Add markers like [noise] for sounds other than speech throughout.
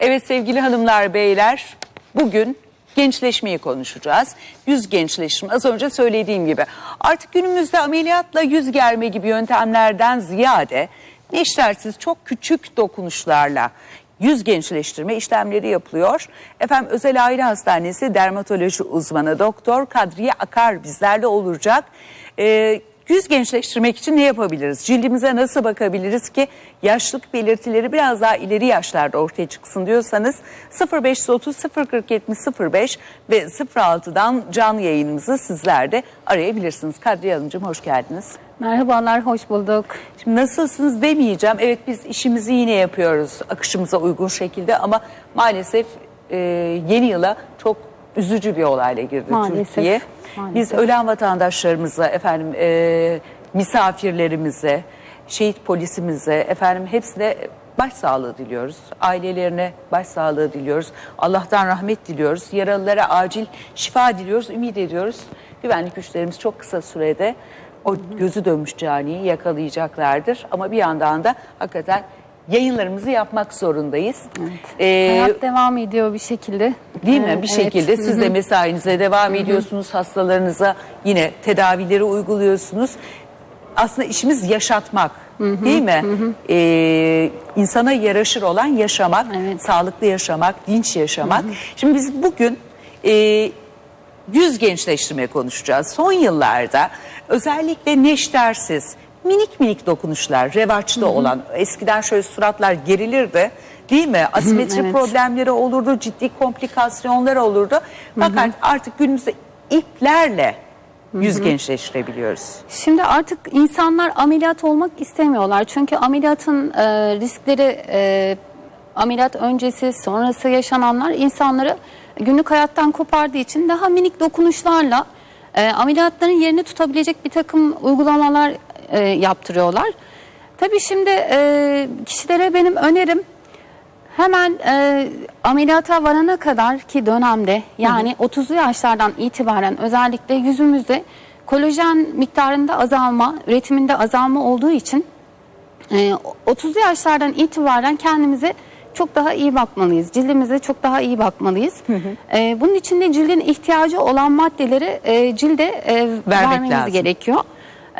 Evet sevgili hanımlar beyler bugün gençleşmeyi konuşacağız. Yüz gençleşme az önce söylediğim gibi artık günümüzde ameliyatla yüz germe gibi yöntemlerden ziyade neştersiz çok küçük dokunuşlarla yüz gençleştirme işlemleri yapılıyor. Efendim Özel Aile Hastanesi dermatoloji uzmanı Doktor Kadriye Akar bizlerle olacak. Ee, Yüz gençleştirmek için ne yapabiliriz? Cildimize nasıl bakabiliriz ki yaşlık belirtileri biraz daha ileri yaşlarda ortaya çıksın diyorsanız 0530 040 70 05 ve 06'dan canlı yayınımızı sizler de arayabilirsiniz. Kadriye Hanımcığım hoş geldiniz. Merhabalar, hoş bulduk. Şimdi nasılsınız demeyeceğim. Evet biz işimizi yine yapıyoruz akışımıza uygun şekilde ama maalesef e, yeni yıla çok üzücü bir olayla girdi Maalesef, Türkiye. maalesef. Biz ölen vatandaşlarımıza, efendim e, misafirlerimize, şehit polisimize, efendim hepsine başsağlığı diliyoruz. Ailelerine başsağlığı diliyoruz. Allah'tan rahmet diliyoruz. Yaralılara acil şifa diliyoruz. Ümit ediyoruz. Güvenlik güçlerimiz çok kısa sürede o gözü dönmüş caniyi yakalayacaklardır. Ama bir yandan da hakikaten yayınlarımızı yapmak zorundayız. Ee, Hayat devam ediyor bir şekilde. Değil mi? Bir evet. şekilde siz de mesainize devam ediyorsunuz. Hastalarınıza yine tedavileri uyguluyorsunuz. Aslında işimiz yaşatmak. Değil mi? Ee, insana yaraşır olan yaşamak, Evet. sağlıklı yaşamak, dinç yaşamak. Şimdi biz bugün e, yüz gençleştirme konuşacağız. Son yıllarda özellikle neştersiz, minik minik dokunuşlar revaçta olan, eskiden şöyle suratlar gerilirdi değil mi? Asimetri evet. problemleri olurdu, ciddi komplikasyonlar olurdu. Fakat artık günümüzde iplerle yüz gençleştirebiliyoruz. Şimdi artık insanlar ameliyat olmak istemiyorlar. Çünkü ameliyatın e, riskleri e, ameliyat öncesi, sonrası yaşananlar insanları günlük hayattan kopardığı için daha minik dokunuşlarla e, ameliyatların yerini tutabilecek bir takım uygulamalar e, yaptırıyorlar. Tabii şimdi e, kişilere benim önerim Hemen e, ameliyata varana kadar ki dönemde yani 30'lu yaşlardan itibaren özellikle yüzümüzde kolajen miktarında azalma, üretiminde azalma olduğu için e, 30'lu yaşlardan itibaren kendimize çok daha iyi bakmalıyız. Cildimize çok daha iyi bakmalıyız. E, bunun için de cildin ihtiyacı olan maddeleri e, cilde e, vermemiz lazım. gerekiyor.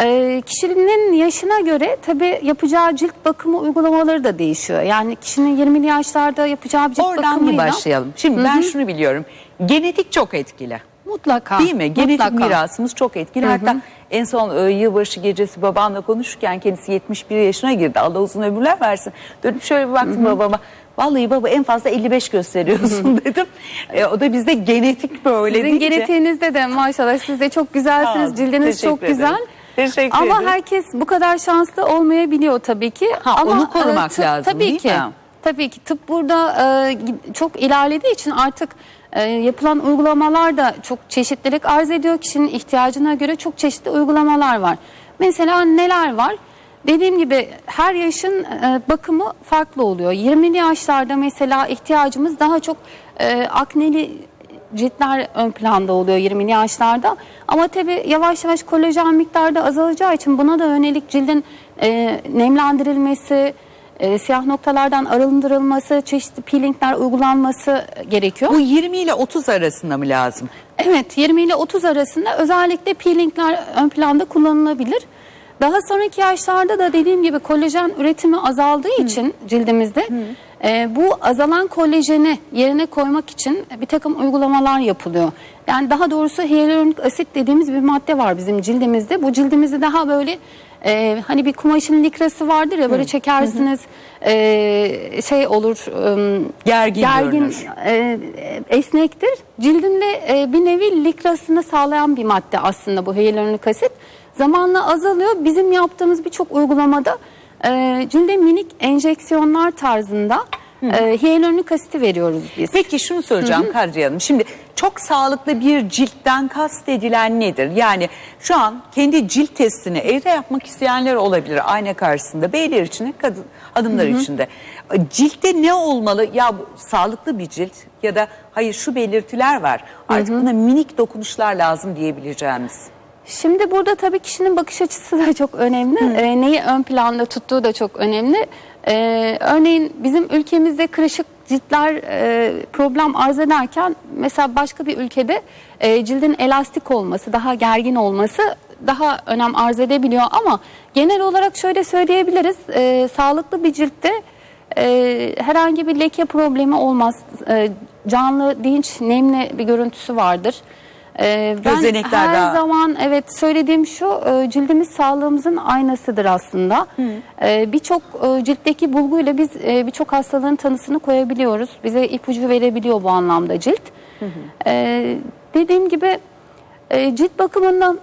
E, kişinin yaşına göre tabii yapacağı cilt bakımı uygulamaları da değişiyor. Yani kişinin 20'li yaşlarda yapacağı bir cilt Oradan bir bakımıyla başlayalım. Şimdi ben şunu biliyorum. Genetik çok etkili. mutlaka Değil mi? Genetik mutlaka. mirasımız çok etkili. Hatta en son e, yılbaşı gecesi babamla konuşurken kendisi 71 yaşına girdi. Allah uzun ömürler versin. Dönüp şöyle bir baktım babama. Vallahi baba en fazla 55 gösteriyorsun [laughs] dedim. E, o da bizde genetik böyle Sizin deyince- genetiğinizde de maşallah siz de çok güzelsiniz. olun, Cildiniz çok güzel. ederim. Teşekkür Ama ederim. herkes bu kadar şanslı olmayabiliyor tabii ki. Ha, Ama onu korumak e, tıp- lazım, tabii değil ki. mi? Tabii ki tıp burada e, çok ilerlediği için artık e, yapılan uygulamalar da çok çeşitlilik arz ediyor. Kişinin ihtiyacına göre çok çeşitli uygulamalar var. Mesela neler var? Dediğim gibi her yaşın e, bakımı farklı oluyor. 20'li yaşlarda mesela ihtiyacımız daha çok e, akneli ciltler ön planda oluyor 20'li yaşlarda. Ama tabii yavaş yavaş kolajen miktarı da azalacağı için buna da yönelik cildin e, nemlendirilmesi, e, siyah noktalardan arındırılması, çeşitli peelingler uygulanması gerekiyor. Bu 20 ile 30 arasında mı lazım? Evet 20 ile 30 arasında özellikle peelingler ön planda kullanılabilir. Daha sonraki yaşlarda da dediğim gibi kolajen üretimi azaldığı için cildimizde e, bu azalan kolajeni yerine koymak için bir takım uygulamalar yapılıyor. Yani daha doğrusu hyaluronik asit dediğimiz bir madde var bizim cildimizde. Bu cildimizi daha böyle e, hani bir kumaşın likrası vardır ya böyle çekersiniz e, şey olur e, Gergin, görünür. e, esnektir. Cildinde e, bir nevi likrasını sağlayan bir madde aslında bu hyaluronik asit. Zamanla azalıyor. Bizim yaptığımız birçok uygulamada e, minik enjeksiyonlar tarzında e, hyaluronik asiti veriyoruz biz. Peki şunu soracağım Kadriye Hanım. Şimdi çok sağlıklı bir ciltten kastedilen nedir? Yani şu an kendi cilt testini evde yapmak isteyenler olabilir ayna karşısında. Beyler için de kadın, hanımlar için de. Ciltte ne olmalı? Ya bu sağlıklı bir cilt ya da hayır şu belirtiler var. Artık buna minik dokunuşlar lazım diyebileceğimiz. Şimdi burada tabii kişinin bakış açısı da [laughs] çok önemli. Ee, neyi ön planda tuttuğu da çok önemli. Ee, örneğin bizim ülkemizde kırışık ciltler e, problem arz ederken mesela başka bir ülkede e, cildin elastik olması, daha gergin olması daha önem arz edebiliyor ama genel olarak şöyle söyleyebiliriz. e, sağlıklı bir ciltte e, herhangi bir leke problemi olmaz. E, canlı, dinç, nemli bir görüntüsü vardır. E, ben Gözenekler her daha- zaman evet söylediğim şu e, cildimiz sağlığımızın aynasıdır aslında. E, birçok e, ciltteki bulguyla biz e, birçok hastalığın tanısını koyabiliyoruz. Bize ipucu verebiliyor bu anlamda cilt. E, dediğim gibi e, cilt bakımından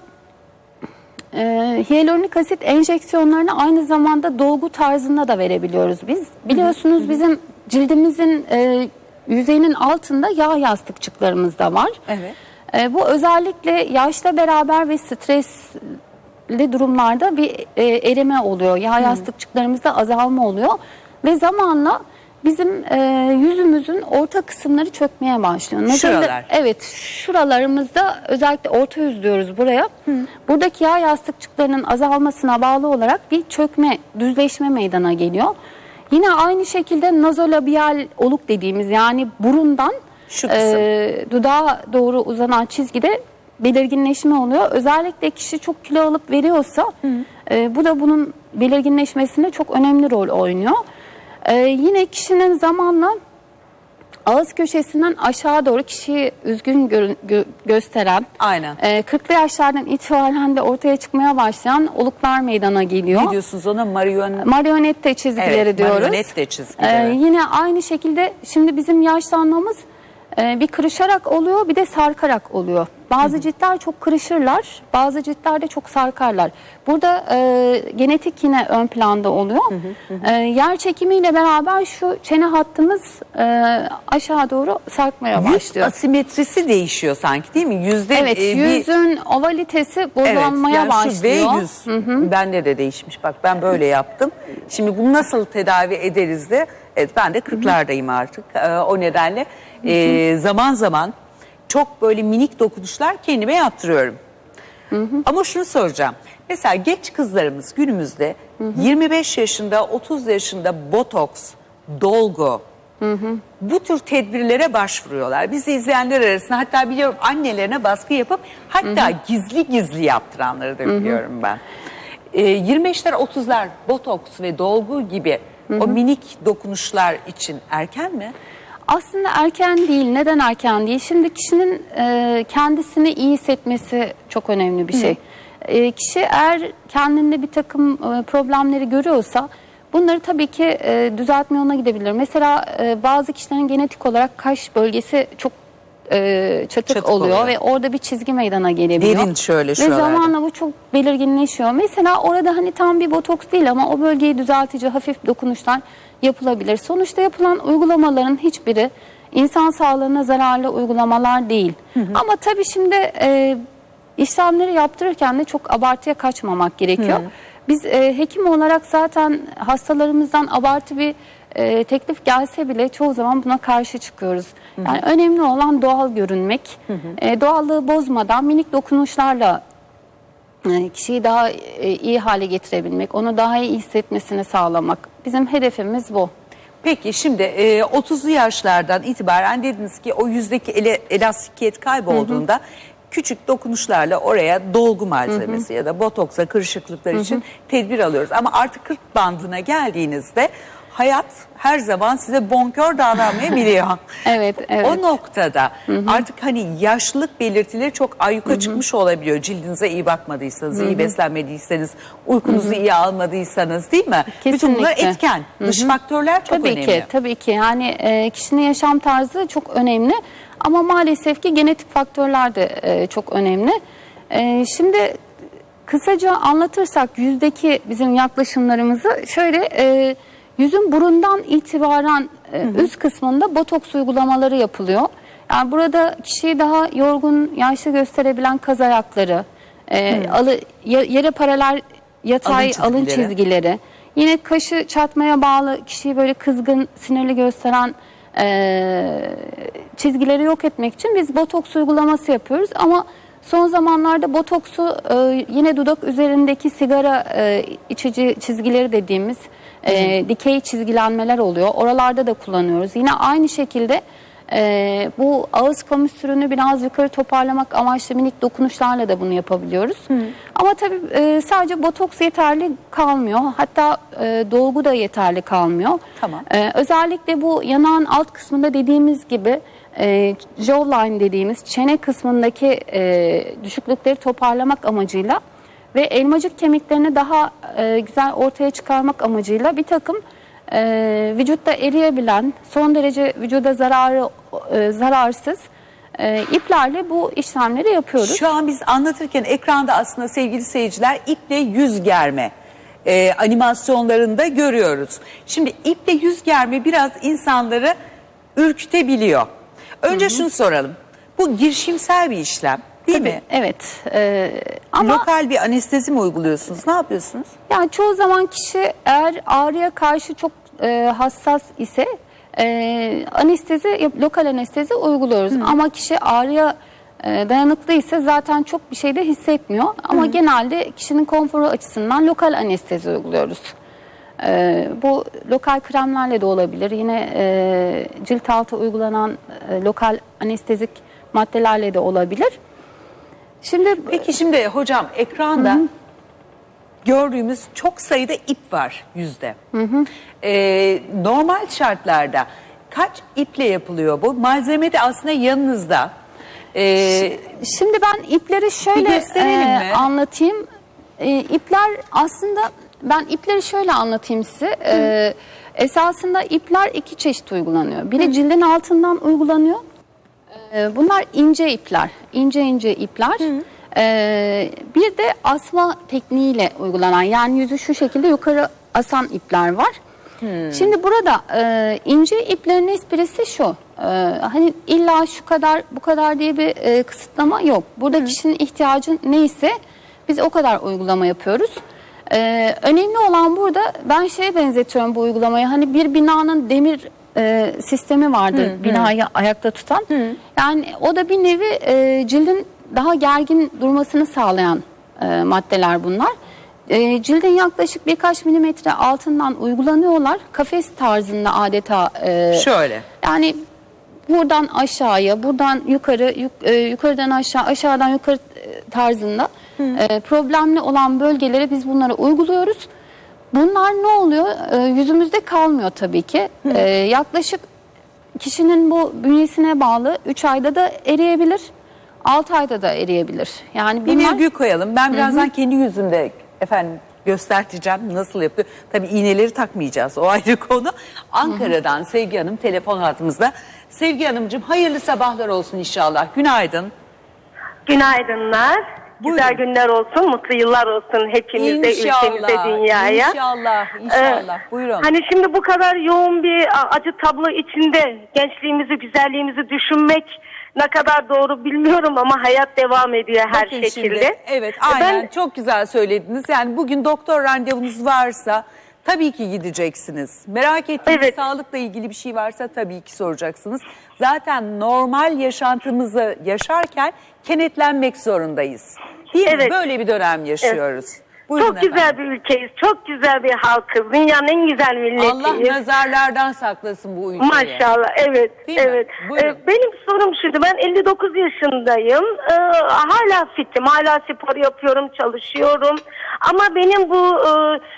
e, hyaluronik asit enjeksiyonlarını aynı zamanda dolgu tarzında da verebiliyoruz biz. Biliyorsunuz bizim cildimizin e, yüzeyinin altında yağ yastıkçıklarımız da var. Evet. E, bu özellikle yaşla beraber ve stresli durumlarda bir e, erime oluyor. Yağ yastıkçıklarımızda azalma oluyor ve zamanla bizim e, yüzümüzün orta kısımları çökmeye başlıyor. Nazarda- Şuralar. Evet, şuralarımızda özellikle orta yüz diyoruz buraya. Buradaki yağ yastıkçıklarının azalmasına bağlı olarak bir çökme, düzleşme meydana geliyor. Yine aynı şekilde nazolabiyal oluk dediğimiz yani burundan Şu kısım. e, dudağa doğru uzanan çizgide belirginleşme oluyor. Özellikle kişi çok kilo alıp veriyorsa e, bu da bunun belirginleşmesinde çok önemli rol oynuyor. E, yine kişinin zamanla ağız köşesinden aşağı doğru kişiyi üzgün görün- gö- gösteren, Aynen. e, 40'lı yaşlardan itibaren de ortaya çıkmaya başlayan oluklar meydana geliyor. Ne diyorsunuz ona? Marion... Marionette çizgileri Evet, diyoruz. marionette çizgileri. Ee, yine aynı şekilde şimdi bizim yaşlanmamız e, bir kırışarak oluyor bir de sarkarak oluyor. Bazı ciltler çok kırışırlar, bazı ciltler de çok sarkarlar. Burada e, genetik yine ön planda oluyor. E, yer çekimiyle beraber şu çene hattımız e, aşağı doğru sarkmaya Yüz başlıyor. asimetrisi değişiyor sanki değil mi? Yüzde Evet, e, bir- yüzün ovalitesi bozulmaya yani başlıyor. Şu V100 bende de değişmiş. Bak ben böyle yaptım. Şimdi bunu nasıl tedavi ederiz de evet ben de 40'lardayım artık. Ee, o nedenle e, zaman zaman çok böyle minik dokunuşlar kendime yaptırıyorum. Ama şunu soracağım. Mesela genç kızlarımız günümüzde 25 yaşında, 30 yaşında botoks, dolgu, bu tür tedbirlere başvuruyorlar. Bizi izleyenler arasında hatta biliyorum annelerine baskı yapıp hatta gizli gizli yaptıranları da biliyorum ben. Ee, 25'ler 30'lar botoks ve dolgu gibi o minik dokunuşlar için erken mi? Aslında erken değil. Neden erken değil? Şimdi kişinin e, kendisini iyi hissetmesi çok önemli bir şey. E, kişi eğer kendinde bir takım e, problemleri görüyorsa bunları tabii ki e, düzeltme yoluna gidebilir. Mesela e, bazı kişilerin genetik olarak kaş bölgesi çok e, çatık, Çatık oluyor, oluyor. ve orada bir çizgi meydana gelebiliyor. Derin şöyle Ve şuralarda. zamanla bu çok belirginleşiyor. Mesela orada hani tam bir botoks değil ama o bölgeyi düzeltici hafif dokunuşlar yapılabilir. Sonuçta yapılan uygulamaların hiçbiri insan sağlığına zararlı uygulamalar değil. Ama tabii şimdi e, işlemleri yaptırırken de çok abartıya kaçmamak gerekiyor. Biz e, hekim olarak zaten hastalarımızdan abartı bir e, teklif gelse bile çoğu zaman buna karşı çıkıyoruz. Yani önemli olan doğal görünmek. E, doğallığı bozmadan minik dokunuşlarla e, kişiyi daha e, iyi hale getirebilmek, onu daha iyi hissetmesini sağlamak. Bizim hedefimiz bu. Peki şimdi e, 30'lu yaşlardan itibaren dediniz ki o yüzdeki ele, elastikiyet kaybolduğunda küçük dokunuşlarla oraya dolgu malzemesi ya da botoksa kırışıklıklar için tedbir alıyoruz. Ama artık 40 bandına geldiğinizde hayat her zaman size bonkör davranmayabiliyor. [laughs] Evet, evet. O noktada artık hani yaşlılık belirtileri çok ayyuka çıkmış olabiliyor. Cildinize iyi bakmadıysanız, iyi beslenmediyseniz, uykunuzu iyi almadıysanız değil mi? Bütün bunlar Kesinlikle. etken. Dış faktörler çok tabii önemli. ki, tabii ki. Yani e, kişinin yaşam tarzı çok önemli. Ama maalesef ki genetik faktörler de e, çok önemli. E, şimdi kısaca anlatırsak yüzdeki bizim yaklaşımlarımızı şöyle e, yüzün burundan itibaren e, üst kısmında botoks uygulamaları yapılıyor. Yani burada kişiyi daha yorgun, yaşlı gösterebilen kaz ayakları, e, alı, ye- yere paralel yatay Alın alın çizgileri. çizgileri. Yine kaşı çatmaya bağlı kişiyi böyle kızgın, sinirli gösteren e, çizgileri yok etmek için biz botoks uygulaması yapıyoruz. Ama son zamanlarda botoksu e, yine dudak üzerindeki sigara e, içici çizgileri dediğimiz e, dikey çizgilenmeler oluyor. Oralarda da kullanıyoruz. Yine aynı şekilde e, bu ağız komüstürünü biraz yukarı toparlamak amaçlı minik dokunuşlarla da bunu yapabiliyoruz. Ama tabii e, sadece botoks yeterli kalmıyor. Hatta e, dolgu da yeterli kalmıyor. Tamam. Ee, özellikle bu yanağın alt kısmında dediğimiz gibi e, jawline dediğimiz çene kısmındaki e, düşüklükleri toparlamak amacıyla ve elmacık kemiklerini daha e, güzel ortaya çıkarmak amacıyla bir takım e, vücutta eriyebilen son derece vücuda zararı e, zararsız e, iplerle bu işlemleri yapıyoruz. Şu an biz anlatırken ekranda aslında sevgili seyirciler iple yüz germe e, animasyonlarında görüyoruz. Şimdi iple yüz germe biraz insanları ürkütebiliyor. Önce şunu soralım. Bu girişimsel bir işlem değil mi? Evet. e, ama Lokal bir anestezi mi uyguluyorsunuz? Ne yapıyorsunuz? Yani çoğu zaman kişi eğer ağrıya karşı çok e, hassas ise e, anestezi, yap- lokal anestezi uyguluyoruz. Ama kişi ağrıya e, dayanıklı ise zaten çok bir şey de hissetmiyor. Ama genelde kişinin konforu açısından lokal anestezi uyguluyoruz. E, bu lokal kremlerle de olabilir. Yine e, cilt altı uygulanan e, lokal anestezik maddelerle de olabilir. Şimdi Peki şimdi hocam ekranda gördüğümüz çok sayıda ip var yüzde. Ee, normal şartlarda kaç iple yapılıyor bu? Malzeme de aslında yanınızda. Ee, Şimdi ben ipleri şöyle e, mi? anlatayım. E, ipler aslında ben ipleri şöyle anlatayım size. E, esasında ipler iki çeşit uygulanıyor. Biri cildin altından uygulanıyor. E, bunlar ince ipler, ince ince ipler. E, bir de asma tekniğiyle uygulanan yani yüzü şu şekilde yukarı asan ipler var. Şimdi burada e, ince iplerin esprisi şu. e, hani illa şu kadar bu kadar diye bir e, kısıtlama yok. Burada kişinin ihtiyacı neyse biz o kadar uygulama yapıyoruz. E, önemli olan burada ben şeye benzetiyorum bu uygulamayı. Hani bir binanın demir e, sistemi vardır binayı ayakta tutan. Yani o da bir nevi e, cildin daha gergin durmasını sağlayan e, maddeler bunlar. E, cildin yaklaşık birkaç milimetre altından uygulanıyorlar. Kafes tarzında adeta. e, şöyle. yani buradan aşağıya, buradan yukarı, yuk- e, yukarıdan aşağı, aşağıdan yukarı e, tarzında e, problemli olan bölgelere biz bunları uyguluyoruz. Bunlar ne oluyor? E, yüzümüzde kalmıyor tabii ki. E, yaklaşık kişinin bu bünyesine bağlı 3 ayda da eriyebilir, 6 ayda da eriyebilir. Yani Bir bunlar virgül koyalım. Ben birazdan kendi yüzümde efendim göstereceğim nasıl yapıyor. Tabii iğneleri takmayacağız o ayrı [laughs] konu. Ankara'dan Sevgi Hanım telefon hattımızda. Sevgi Hanımcığım hayırlı sabahlar olsun inşallah. Günaydın. Günaydınlar. Buyurun. Güzel günler olsun, mutlu yıllar olsun hepinize, İnşallah, ülkemize, dünyaya. inşallah, inşallah. Buyurun. Hani şimdi bu kadar yoğun bir acı tablo içinde gençliğimizi, güzelliğimizi düşünmek ne kadar doğru bilmiyorum ama hayat devam ediyor her Bakın şekilde. şimdi, evet E aynen Ben çok güzel söylediniz. Yani bugün doktor randevunuz varsa tabii ki gideceksiniz. Merak ettiğiniz Evet. sağlıkla ilgili bir şey varsa tabii ki soracaksınız. Zaten normal yaşantımızı yaşarken kenetlenmek zorundayız. Değil mi? Evet. Böyle bir dönem yaşıyoruz. Buyurun çok güzel efendim. bir ülkeyiz, çok güzel bir halkız, dünyanın en güzel milletiyiz. Allah nazarlardan saklasın bu ülkeyi. Maşallah evet Değil mi? evet. Buyurun. Ee, benim sorum şuydu ben 59 yaşındayım Ee, hala fitim hala spor yapıyorum çalışıyorum ama benim bu e,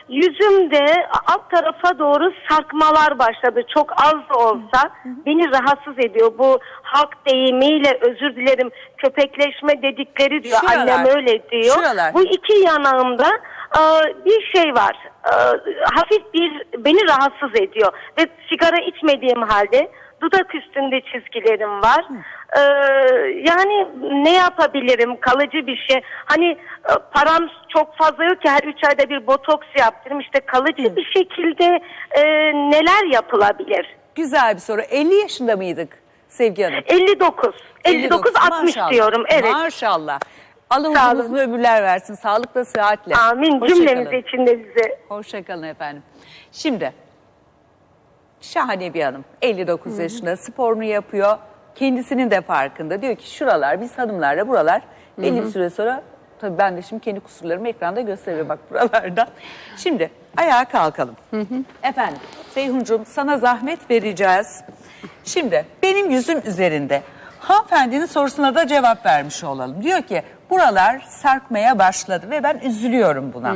yüzümde alt tarafa doğru sarkmalar başladı çok az da olsa beni rahatsız ediyor bu halk deyimiyle özür dilerim köpekleşme dedikleri diyor Şuralar, annem öyle diyor şuralar. bu iki yanağımda e, bir şey var. E, hafif bir beni rahatsız ediyor ve sigara içmediğim halde dudak üstünde çizgilerim var. E, yani ne yapabilirim? Kalıcı bir şey. Hani e, param çok fazla yok ki her üç ayda bir botoks yaptırım. İşte kalıcı bir şekilde e, neler yapılabilir? Güzel bir soru. 50 yaşında mıydık Sevgi Hanım? 59. 59 60 Maşallah. diyorum. Evet. Maşallah. Allah Sağ uzun olun. uzun ömürler versin. Sağlıkla, sıhhatle. Amin. Hoşça Cümlemiz kalın. için de bize. Hoşçakalın efendim. Şimdi şahane bir hanım. 59 yaşında sporunu yapıyor. Kendisinin de farkında. Diyor ki şuralar biz hanımlarla buralar belli bir süre sonra Tabii ben de şimdi kendi kusurlarımı ekranda gösteriyorum bak buralardan. Şimdi ayağa kalkalım. Efendim Seyhuncuğum sana zahmet vereceğiz. Şimdi benim yüzüm üzerinde hanımefendinin sorusuna da cevap vermiş olalım. Diyor ki buralar sarkmaya başladı ve ben üzülüyorum buna.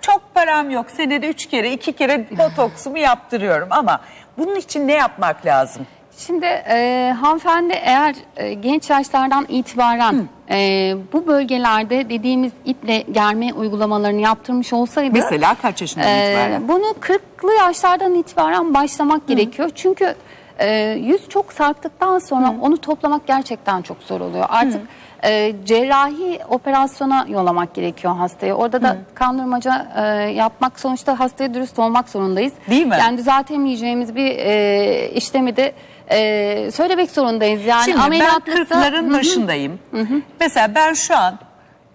Çok param yok. Senede üç kere, iki kere botoksumu yaptırıyorum ama bunun için ne yapmak lazım? Şimdi e, hanımefendi eğer e, genç yaşlardan itibaren e, bu bölgelerde dediğimiz iple germe uygulamalarını yaptırmış olsaydı Mesela kaç yaşından e, itibaren? bunu 40'lı yaşlardan itibaren başlamak gerekiyor. Çünkü e, yüz çok sarktıktan sonra onu toplamak gerçekten çok zor oluyor. Artık e, cerrahi operasyona yollamak gerekiyor hastayı. Orada da kandırmaca e, yapmak sonuçta hastaya dürüst olmak zorundayız. Değil mi? Yani düzeltemeyeceğimiz bir e, işlemi de e, söylemek zorundayız. Yani Şimdi ben ameliyatlıkta- kırkların Hı hı. başındayım. Mesela ben şu an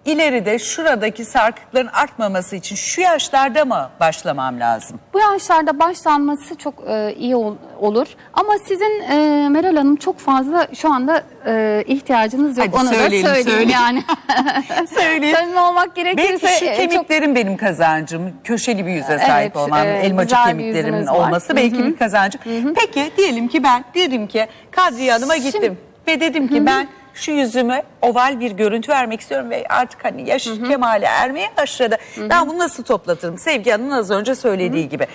ileride şuradaki sarkıkların artmaması için şu yaşlarda mı başlamam lazım? Bu yaşlarda başlanması çok e, iyi ol- olur. Ama sizin e, Meral Hanım çok fazla şu anda e, ihtiyacınız yok. Hadi Onu söyleyelim, da söyleyeyim söyle. yani. [laughs] [laughs] Söyleyeyim. Samimi olmak gerekirse Belki şu e, çok kemiklerim benim kazancım. Köşeli bir yüze sahip Evet, olmam, e, elmacık kemiklerimin yüzünüz var. olması belki Hı hı. bir kazancım. Peki diyelim ki ben dedim ki Kadriye Hanım'a gittim Şimdi- ve dedim ki ben şu yüzüme oval bir görüntü vermek istiyorum ve artık hani yaş kemale ermeye başladı. Ben bunu nasıl toplatırım? Sevgi Hanım'ın az önce söylediği gibi.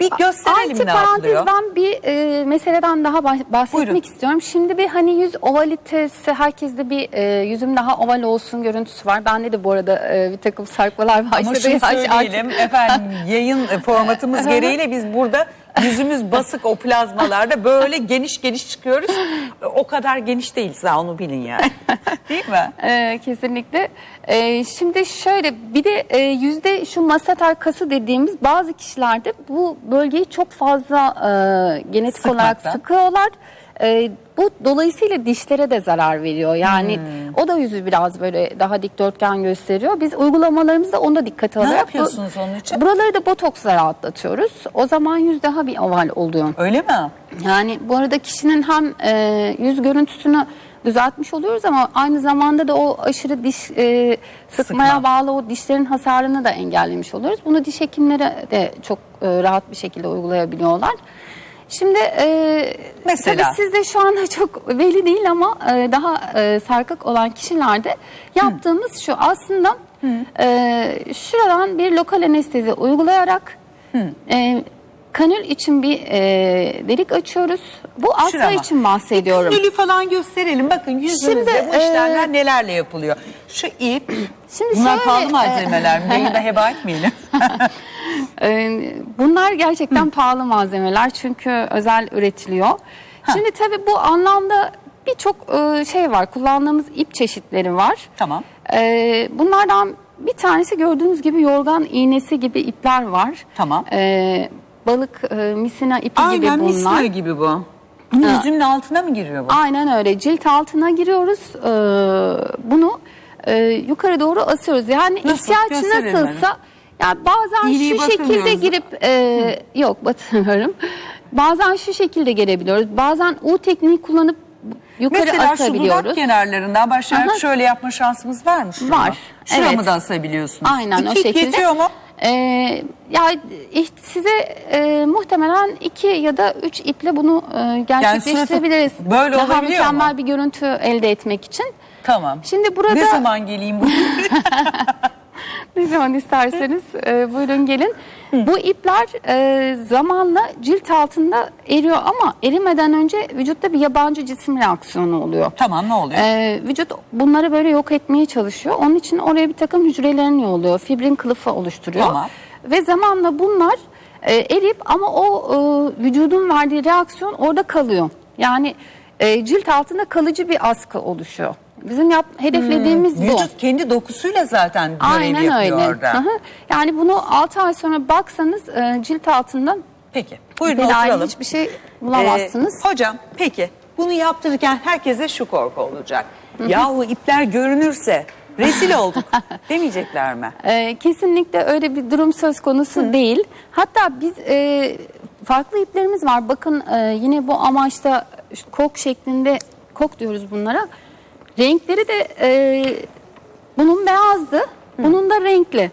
Bir gösterelim ne Antiparantez yapılıyor. ben bir e, meseleden daha bah- bahsetmek Buyurun. istiyorum. Şimdi bir hani yüz ovalitesi herkeste bir e, yüzüm daha oval olsun görüntüsü var. Bende de bu arada e, bir takım sarkmalar başladı. Ama şunu Yaş artık- söyleyelim efendim yayın [laughs] formatımız gereğiyle biz burada yüzümüz basık o plazmalarda böyle geniş geniş çıkıyoruz. O kadar geniş değiliz ha onu bilin yani. [laughs] Değil mi? Ee, kesinlikle. Ee, şimdi şöyle bir de e, yüzde şu masatar kası dediğimiz bazı kişilerde bu bölgeyi çok fazla e, genetik Sıkmaktan. olarak sıkıyorlar. E, bu dolayısıyla dişlere de zarar veriyor. Yani Hmm. o da yüzü biraz böyle daha dikdörtgen gösteriyor. Biz uygulamalarımızda onu da dikkate alarak. yapıyorsunuz onun için? Buraları da botokslara atlatıyoruz. O zaman yüz daha bir oval oluyor. Öyle mi? Yani bu arada kişinin hem e, yüz görüntüsünü düzeltmiş oluyoruz ama aynı zamanda da o aşırı diş e, sıkmaya Sıkma. bağlı o dişlerin hasarını da engellemiş oluyoruz. Bunu diş hekimleri de çok e, rahat bir şekilde uygulayabiliyorlar. Şimdi e, Mesela? tabii sizde şu anda [laughs] çok belli değil ama e, daha e, sarkık olan kişilerde yaptığımız şu aslında e, şuradan bir lokal anestezi uygulayarak e, kanül için bir e, delik açıyoruz. Bu asla Şurama. için bahsediyorum. Gülü falan gösterelim. Bakın yüzünüzde Şimdi, bu işlemler e, nelerle yapılıyor. Şu ip, [clears throat] Şimdi bunlar şöyle, pahalı e, malzemeler mi? [laughs] Yayında heba etmeyelim. Ee, [laughs] Bunlar gerçekten pahalı malzemeler çünkü özel üretiliyor. Şimdi tabii bu anlamda birçok e, şey var. Kullandığımız ip çeşitleri var. Tamam. Ee, Bunlardan bir tanesi gördüğünüz gibi yorgan iğnesi gibi ipler var. Tamam. Ee, Balık e, misina ipi Aynen gibi bunlar. misina gibi bu. Bunun yüzümün altına mı giriyor bu? Aynen öyle. Cilt altına giriyoruz. Ee, bunu e, yukarı doğru asıyoruz. Yani Nasıl? ihtiyaç Gösterelim nasılsa ya bazen İğneyi şu şekilde girip e, yok batırmıyorum. Bazen şu şekilde gelebiliyoruz. Bazen U tekniği kullanıp yukarı Mesela şu asabiliyoruz. dudak kenarlarından başlayarak Aha. şöyle yapma şansımız var mı? Şurama? Var, Şuramı evet. da asabiliyorsunuz. Aynen o İki şekilde. yetiyor mu? Ee, ya size e, muhtemelen iki ya da üç iple bunu e, gerçekleştirebiliriz. suratı böyle Daha olabiliyor mükemmel mu? bir görüntü elde etmek için. Tamam. Şimdi burada Ne zaman geleyim bu? [laughs] Ne zaman isterseniz e, buyurun gelin. Bu ipler e, zamanla cilt altında eriyor ama erimeden önce vücutta bir yabancı cisim reaksiyonu oluyor. tamam ne oluyor? E, vücut bunları böyle yok etmeye çalışıyor. Onun için oraya bir takım hücrelerini yolluyor. Fibrin kılıfı oluşturuyor. Tamam. Ve zamanla bunlar e, erip ama o e, vücudun verdiği reaksiyon orada kalıyor. Yani e, cilt altında kalıcı bir askı oluşuyor. Bizim yap, hedeflediğimiz bu. Vücut kendi dokusuyla zaten görev Aynen yapıyor öyle. orada. Hı hı. Yani bunu 6 ay sonra baksanız e, cilt altından Peki. Buyurun belaya oturalım. hiçbir şey bulamazsınız. Ee, hocam peki bunu yaptırırken herkese şu korku olacak. Yahu ipler görünürse rezil olduk [laughs] demeyecekler mi? E, kesinlikle öyle bir durum söz konusu değil. Hatta biz e, farklı iplerimiz var. Bakın e, yine bu amaçta kok şeklinde kok diyoruz bunlara. Renkleri de e, bunun beyazdı, bunun da renkli.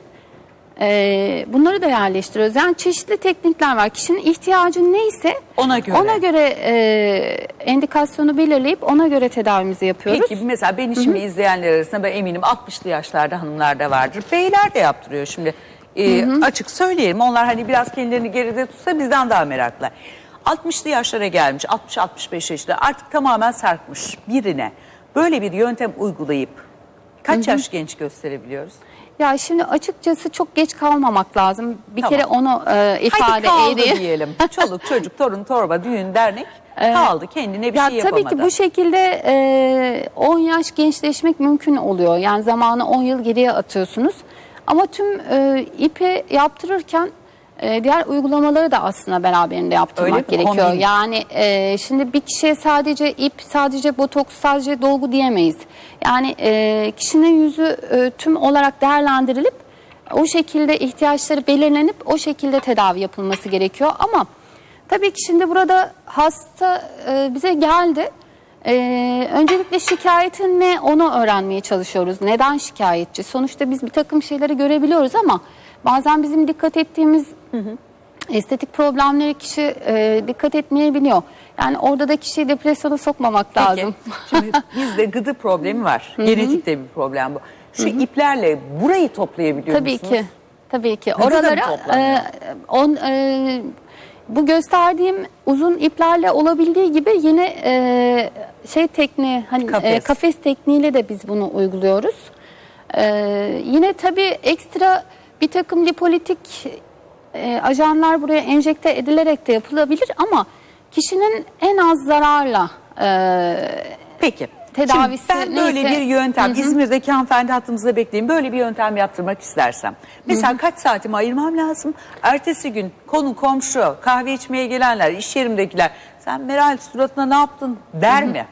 Ee, bunları da yerleştiriyoruz. Yani çeşitli teknikler var. Kişinin ihtiyacı neyse Ona göre. ona göre e, endikasyonu belirleyip ona göre tedavimizi yapıyoruz. Peki mesela beni şimdi izleyenler arasında ben eminim 60'lı yaşlarda hanımlar da vardır. Beyler de yaptırıyor şimdi. Ee, açık söyleyelim onlar hani biraz kendilerini geride tutsa bizden daha meraklı. 60'lı yaşlara gelmiş 60-65 yaşında artık tamamen sarkmış birine böyle bir yöntem uygulayıp kaç yaş genç gösterebiliyoruz? Ya şimdi açıkçası çok geç kalmamak lazım. Bir Tamam. kere onu e, ifade Hadi kaldı edeyim. diyelim. [laughs] Çoluk çocuk torun torba düğün dernek kaldı kendine bir ya şey tabii yapamadı. ki bu şekilde e, 10 yaş gençleşmek mümkün oluyor. Yani zamanı 10 yıl geriye atıyorsunuz. Ama tüm e, ipi yaptırırken e, diğer uygulamaları da aslında beraberinde yaptırmak Öyle mi? gerekiyor. Kombin. Yani e, şimdi bir kişiye sadece ip, sadece botoks, sadece dolgu diyemeyiz. Yani e, kişinin yüzü e, tüm olarak değerlendirilip o şekilde ihtiyaçları belirlenip o şekilde tedavi yapılması gerekiyor. Ama tabii ki şimdi burada hasta e, bize geldi. E, öncelikle şikayetin ne onu öğrenmeye çalışıyoruz. Neden şikayetçi? Sonuçta biz bir takım şeyleri görebiliyoruz ama bazen bizim dikkat ettiğimiz estetik problemlere kişi e, dikkat etmeyebiliyor. Yani orada da kişiyi depresyona sokmamak Peki, lazım. [laughs] Şimdi bizde gıdı problemi var. Genetikte bir problem bu. Şu iplerle burayı toplayabiliyor Tabii musunuz? ki. Tabii ki. Gıda da mı Oralara e, on, e, bu gösterdiğim uzun iplerle olabildiği gibi yine e, şey tekniği hani Kafes. kafes. kafes tekniğiyle de biz bunu uyguluyoruz. E, yine tabii ekstra bir takım lipolitik e, ajanlar buraya enjekte edilerek de yapılabilir ama kişinin en az zararla e, Peki. Tedavisi Şimdi ben böyle neyse. bir yöntem, İzmir'deki hanımefendi hattımızda bekleyin. Böyle bir yöntem yaptırmak istersem. Mesela kaç saatimi ayırmam lazım? Ertesi gün konu komşu, kahve içmeye gelenler, iş yerimdekiler. Sen Meral suratına ne yaptın der mi?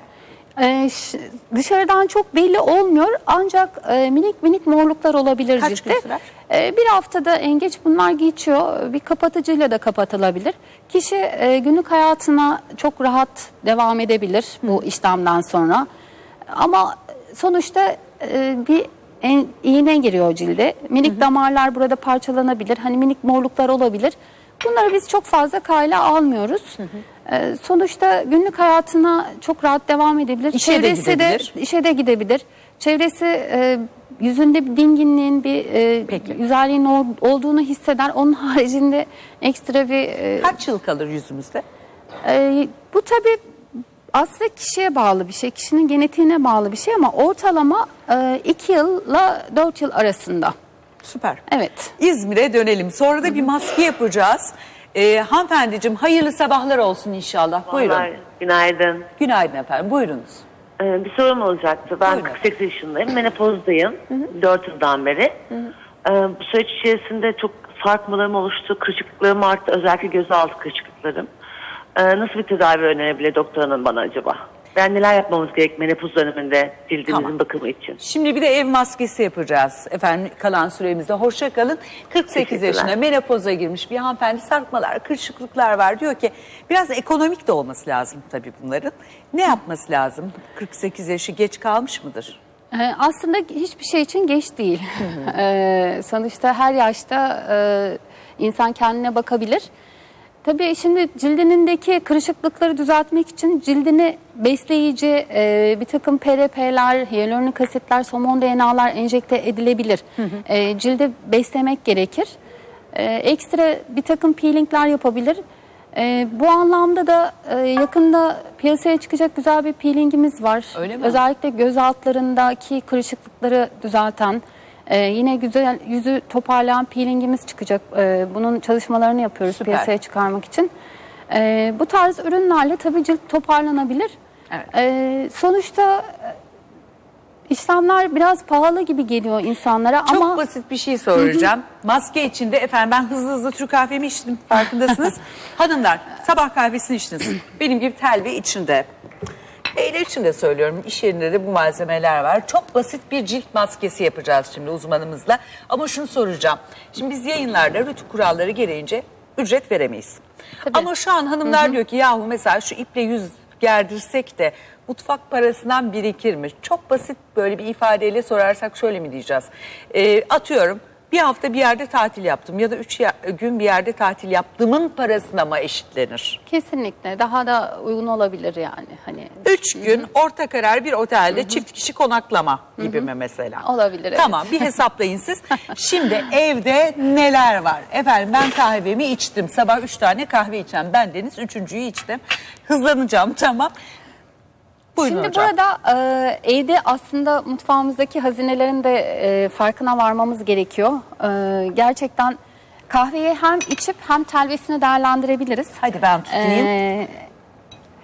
Ş- dışarıdan çok belli olmuyor ancak e, minik minik morluklar olabilir Kaç ciltte. gün sürer? Ee, bir haftada en geç bunlar geçiyor. Bir kapatıcıyla da kapatılabilir. Kişi e, günlük hayatına çok rahat devam edebilir bu işlemden sonra. Ama sonuçta e, bir en, iğne giriyor cilde. Minik damarlar burada parçalanabilir. Hani minik morluklar olabilir. Bunları biz çok fazla kayla almıyoruz. Ee, sonuçta günlük hayatına çok rahat devam edebilir. İşe de Çevresi gidebilir. işe de gidebilir. Çevresi e, yüzünde bir dinginliğin, bir e, Peki. güzelliğin ol- olduğunu hisseder. Onun [laughs] haricinde ekstra bir e, Kaç yıl kalır yüzümüzde? e, bu tabii aslında kişiye bağlı bir şey, kişinin genetiğine bağlı bir şey ama ortalama 2 yılla 4 yıl arasında. Süper. Evet. İzmir'e dönelim. Sonra da bir maske yapacağız. Ee, hanımefendiciğim hayırlı sabahlar olsun inşallah. Buyurun. Vallahi Günaydın. Günaydın efendim. Buyurunuz. Ee, bir sorum olacaktı. Ben Buyurun. 48 yaşındayım. Menopozdayım. 4 yıldan beri. Ee, bu süreç içerisinde çok sarkmalarım oluştu. Kırışıklıklarım arttı. Özellikle gözaltı kırışıklıklarım. Ee, nasıl bir tedavi önerebilir doktor hanım bana acaba? Ben neler yapmamız gerek menopoz döneminde cildimizin Tamam. bakımı için? Şimdi bir de ev maskesi yapacağız efendim kalan süremizde. Hoşça kalın. 48 Teşekkürler. yaşına menopoza girmiş bir hanımefendi sarkmalar, kırışıklıklar var. Diyor ki biraz ekonomik de olması lazım tabii bunların. Ne yapması lazım? 48 yaşı geç kalmış mıdır? Ee, Aslında hiçbir şey için geç değil. [laughs] Ee, sonuçta her yaşta e, insan kendine bakabilir. Tabii şimdi cildinindeki kırışıklıkları düzeltmek için cildini besleyici e, bir takım PRP'ler, hyaluronik asitler, somon DNA'lar enjekte edilebilir. E, cildi beslemek gerekir. E, ekstra bir takım peelingler yapabilir. E, bu anlamda da e, yakında piyasaya çıkacak güzel bir peelingimiz var. Öyle mi? Özellikle göz altlarındaki kırışıklıkları düzelten, e, yine güzel yüzü toparlayan peelingimiz çıkacak. E, bunun çalışmalarını yapıyoruz Süper. piyasaya çıkarmak için. E, bu tarz ürünlerle tabii cilt toparlanabilir. Evet. E, sonuçta e, işlemler biraz pahalı gibi geliyor insanlara Çok ama basit bir şey soracağım. Maske içinde efendim ben hızlı hızlı Türk kahvemi içtim farkındasınız. [laughs] Hanımlar sabah kahvesini içtiniz. Benim gibi telvi içinde. Beyler için de söylüyorum iş yerinde de bu malzemeler var. Çok basit bir cilt maskesi yapacağız şimdi uzmanımızla. Ama şunu soracağım. Şimdi biz yayınlarda rütü kuralları gereğince ücret veremeyiz. Ama şu an hanımlar diyor ki yahu mesela şu iple yüz gerdirsek de mutfak parasından birikir mi? Çok basit böyle bir ifadeyle sorarsak şöyle mi diyeceğiz? Ee, atıyorum bir hafta bir yerde tatil yaptım ya da üç ya- gün bir yerde tatil yaptığımın parasına mı eşitlenir? Kesinlikle daha da uygun olabilir yani. Hani Üç gün orta karar bir otelde çift kişi konaklama gibi mi mesela? Olabilir, evet. Tamam bir hesaplayın siz. [laughs] Şimdi evde neler var? Efendim ben kahvemi içtim. Sabah üç tane kahve içeceğim. Ben Deniz üçüncüyü içtim. Hızlanacağım tamam. Buyurun Şimdi hocam. burada e, evde aslında mutfağımızdaki hazinelerin de e, farkına varmamız gerekiyor. E, gerçekten kahveyi hem içip hem telvesini değerlendirebiliriz. Hadi ben tutayım. E,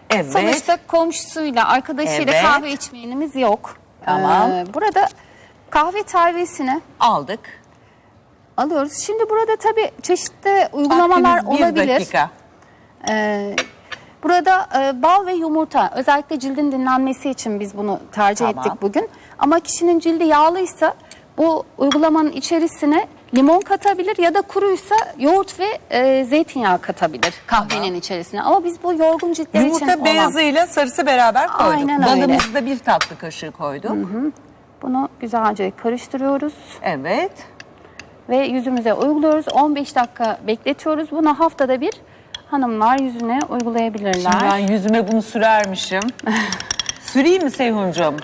evet. sonuçta komşusuyla, arkadaşıyla Evet. kahve içmeyenimiz yok. Tamam. E, burada kahve telvesini Aldık. alıyoruz. Şimdi burada tabii çeşitli uygulamalar Vaktimiz bir olabilir. dakika. Ee, burada e, bal ve yumurta özellikle cildin dinlenmesi için biz bunu tercih Tamam. ettik bugün. Ama kişinin cildi yağlıysa bu uygulamanın içerisine limon katabilir ya da kuruysa yoğurt ve e, zeytinyağı katabilir kahvenin içerisine. Ama biz bu yorgun ciltler için Yumurta olan beyazıyla sarısı beraber koyduk. Aynen öyle. Balımızı da bir tatlı kaşığı koyduk. bunu güzelce karıştırıyoruz Evet. ve yüzümüze uyguluyoruz. 15 dakika bekletiyoruz. Bunu haftada bir hanımlar yüzüne uygulayabilirler. Şimdi ben yüzüme bunu sürermişim. [laughs] Süreyim mi Seyhuncuğum?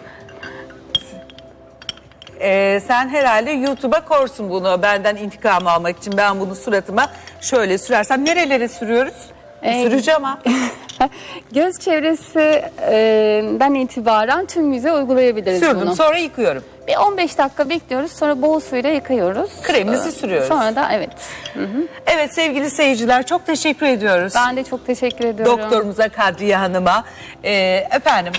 Ee, sen herhalde YouTube'a korsun bunu benden intikam almak için. Ben bunu suratıma şöyle sürersem nerelere sürüyoruz? Ee, Süreceğim ha. [laughs] Göz çevresinden itibaren tüm yüze uygulayabiliriz Sürdüm bunu. sonra yıkıyorum. Bir 15 dakika bekliyoruz sonra bol suyla yıkıyoruz. Kremimizi Ee, sürüyoruz. Sonra da evet. Evet sevgili seyirciler çok teşekkür ediyoruz. Ben de çok teşekkür ediyorum. Doktorumuza Kadriye Hanım'a. Ee, efendim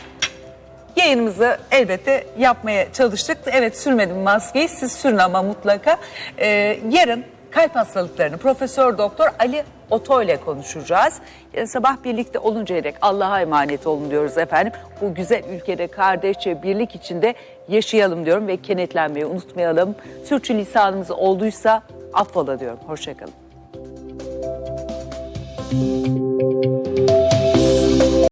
yayınımızı elbette yapmaya çalıştık. Evet sürmedim maskeyi siz sürün ama mutlaka. Ee, yarın kalp hastalıklarını Profesör Doktor Ali Oto ile konuşacağız. Yarın sabah birlikte oluncaya dek Allah'a emanet olun diyoruz efendim. Bu güzel ülkede kardeşçe birlik içinde yaşayalım diyorum ve kenetlenmeyi unutmayalım. Sürçülisanımız olduysa affola diyorum. Hoşçakalın.